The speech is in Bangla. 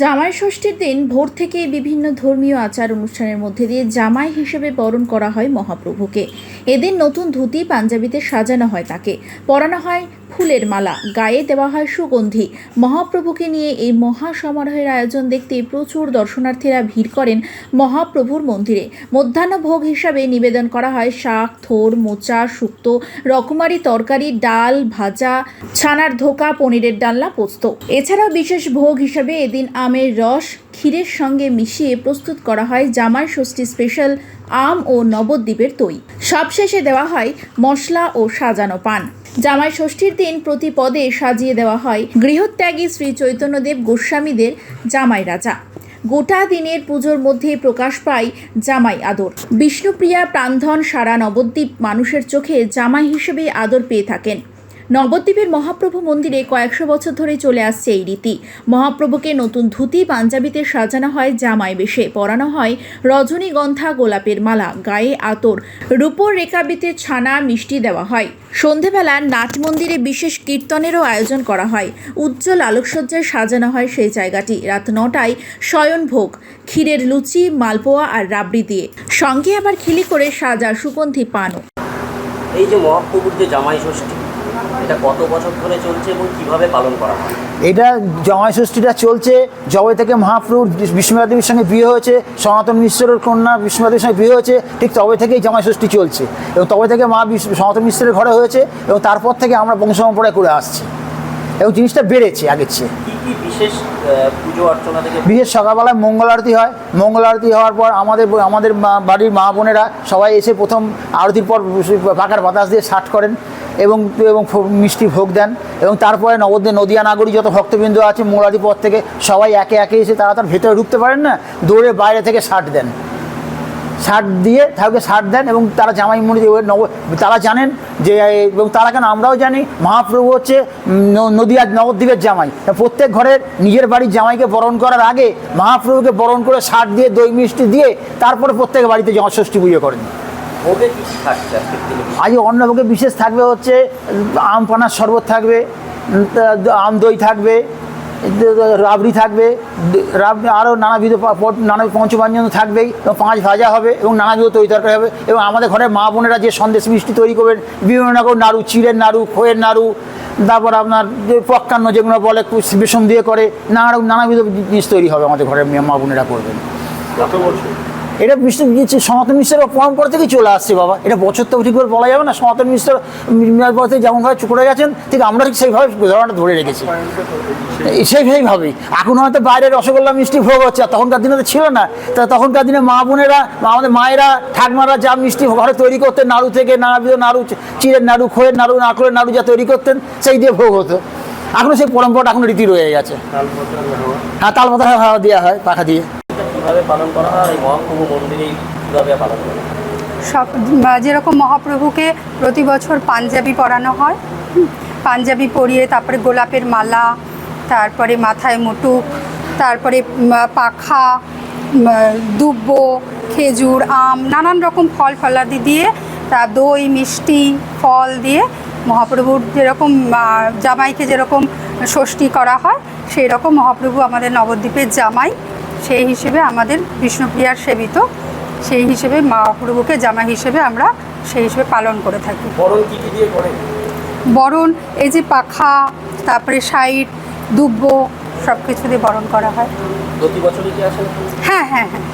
জামাই ষষ্ঠীর দিন ভোর থেকেই বিভিন্ন ধর্মীয় আচার অনুষ্ঠানের মধ্যে দিয়ে জামাই হিসেবে বরণ করা হয় মহাপ্রভুকে। এদিন নতুন ধুতি, পাঞ্জাবিতে সাজানো হয় তাকে। পরানো হয় ফুলের মালা, গায়ে দেওয়া হয় সুগন্ধি। মহাপ্রভুকে নিয়ে এই মহা সমারোহের আয়োজন দেখতে প্রচুর দর্শনার্থীরা ভিড় করেন মহাপ্রভুর মন্দিরে। মধ্যাহ্ন ভোগ হিসাবে নিবেদন করা হয় শাক, থোর, মোচা, শুক্তো, রকমারি তরকারি, ডাল, ভাজা, ছানার ধোকা, পনিরের ডালনা, পোস্ত। এছাড়াও বিশেষ ভোগ হিসাবে এদিন আমের রস, ক্ষীরের সঙ্গে মিশিয়ে প্রস্তুত করা হয় জামাই ষষ্ঠী স্পেশাল আম ও নবদ্বীপের তৈ সবশেষে দেওয়া হয় মশলা ও সাজানো পান। জামাই ষষ্ঠীর দিন প্রতি পদে সাজিয়ে দেওয়া হয়। গৃহত্যাগী শ্রী চৈতন্যদেব গোস্বামীদের জামাই রাজা। গোটা দিনের পুজোর মধ্যে প্রকাশ পায় জামাই আদর। বিষ্ণুপ্রিয়া প্রাণধন সারা নবদ্বীপ মানুষের চোখে জামাই হিসেবে আদর পেয়ে থাকেন। নবদ্বীপের মহাপ্রভু মন্দিরে কয়েকশো বছর ধরে চলে আসছে এই রীতি। মহাপ্রভুকে নতুন ধুতি, পাঞ্জাবিতে সাজানো হয় জামাই বেশে, পরানো হয় রজনীগন্ধা, গোলাপের মালা, গায়ে আতর, রূপোর রেখাবিতে ছানা, মিষ্টি দেওয়া হয়। সন্ধেবেলা নাট মন্দিরে বিশেষ কীর্তনেরও আয়োজন করা হয়। উজ্জ্বল আলোকসজ্জায় সাজানো হয় সেই জায়গাটি। রাত নটায় শয়নভোগ ক্ষীরের লুচি, মালপোয়া আর রাবড়ি দিয়ে। সঙ্গে আবার খিলি করে সাজা সুগন্ধি পানও। এই যে মহাপ্রভুর যে জামাই ষষ্ঠী এটা কত বছর ধরে চলছে এবং কীভাবে পালন করা হয়? এটা জামাই ষষ্ঠীটা চলছে। জবে থেকে মহাপ্রভুর বিষ্ণুরা দেবীর সঙ্গে বিয়ে হয়েছে। সনাতন মিশ্রের কন্যা বিষ্ণুরা দেবীর সঙ্গে বিয়ে হয়েছে। ঠিক তবে থেকেই জামাই ষষ্ঠী চলছে। এবং তবে থেকে মা সনাতন মিশ্রের ঘরে হয়েছে এবং তারপর থেকে আমরা বংশপরম্পরায় করে আসছি। এবং জিনিসটা বেড়েছে আগের চেয়ে। বিশেষ পুজো অর্চনা থেকে বিশেষ সকালবেলায় মঙ্গল আরতি হয়। মঙ্গল আরতি হওয়ার পর আমাদের আমাদের বাড়ির মা বোনেরা সবাই এসে প্রথম আরতির পর পাকার বাতাস দিয়ে ষাট করেন। এবং এবং মিষ্টি ভোগ দেন। এবং তারপরে নবদ্বীপ নদিয়া নাগরী যত ভক্তবৃন্দ আছে, মোলাদি পথ থেকে সবাই একে একে এসে তারা তার ভেতরে ঢুকতে পারেন না, দৌড়ে বাইরে থেকে ষাট দেন। ষাট দিয়ে তাকে ষাট দেন এবং তারা জামাই মনে নব, তারা জানেন যে, এবং তারা কেন আমরাও জানি, মহাপ্রভু হচ্ছে নদীয়া নবদ্বীপের জামাই। প্রত্যেক ঘরের নিজের বাড়ির জামাইকে বরণ করার আগে মহাপ্রভুকে বরণ করে ষাট দিয়ে দই মিষ্টি দিয়ে তারপরে প্রত্যেক বাড়িতে ষষ্ঠী পুজো করেন। ভোগে কি কি থাকছে আজকের অন্নভোগে বিশেষ থাকবে হচ্ছে আম পানার শরবত থাকবে আম দই থাকবে রাবড়ি থাকবে রাবড়ি আরও নানাবিধ নানা পঞ্চব্যঞ্জন থাকবেই এবং পাঁচ ভাজা হবে এবং নানাবিধ তৈরি তরকারি হবে এবং আমাদের ঘরের মা বোনেরা যে সন্দেশ মিষ্টি তৈরি করবেন বিভিন্ন রকম নাড়ু চিড়ের নাড়ু খোয়ের নাড়ু তারপর আপনার যে পক্কান্ন যেগুলো বলে বেসন দিয়ে করে নানা রকম নানাবিধ জিনিস তৈরি হবে আমাদের ঘরের মেয়ে- মা বোনেরা করবেন। কত বছর? এটা বিষ্ণু সনাতন মিশ্রের পরম্পরা থেকে চলে আসছে বাবা। এটা বছর তো ঠিক করে বলা যাবে না সনাতন মিশ্র পর থেকে যেমনভাবে চুপড়ে গেছেন ঠিক আমরা ঠিক সেইভাবে উদাহরণটা ধরে রেখেছি। সেই সেইভাবেই। এখন হয়তো বাইরে রসগোল্লা মিষ্টি ভোগ হচ্ছে আর তখনকার দিনে তো ছিল না। তা তখনকার দিনে মা বোনেরা আমাদের মায়েরা ঠাকমারা যা মিষ্টি ঘরে তৈরি করতেন নাড়ু থেকে নানাবিধ নাড়ু চিড়ের নাড়ু খোয়ের নাড়ু নারকলের নাড়ু যা তৈরি করতেন সেই দিয়ে ভোগ হতো। এখনও সেই পরম্পরাটা এখন রীতি রয়ে গেছে। হ্যাঁ তাল পাতা হাওয়া দেওয়া হয় পাখা দিয়ে। পালন করা হয় মহাপ্রভু পালন করা সব যেরকম মহাপ্রভুকে প্রতি বছর পাঞ্জাবি পরানো হয় পাঞ্জাবি পরিয়ে তারপরে গোলাপের মালা, তারপরে মাথায় মুটুক, তারপরে পাখা দুব্ব, খেজুর, আম, নানান রকম ফল ফলাদি দিয়ে তা দই, মিষ্টি, ফল দিয়ে মহাপ্রভুর যেরকম জামাইকে যেরকম ষষ্ঠী করা হয় সেই রকম মহাপ্রভু আমাদের নবদ্বীপের জামাই সেই হিসেবে আমাদের বিষ্ণুপ্রিয়ার সেবিত। সেই হিসেবে মা মহাপ্রভুকে জামা হিসেবে আমরা সেই হিসেবে পালন করে থাকি। বরণ কি কি দিয়ে করেন? বরণ এই যে পাখা তারপরে সাইড দুব্ব সব কিছু দিয়ে বরণ করা হয়। প্রতি বছরই কি আসেন হ্যাঁ হ্যাঁ হ্যাঁ।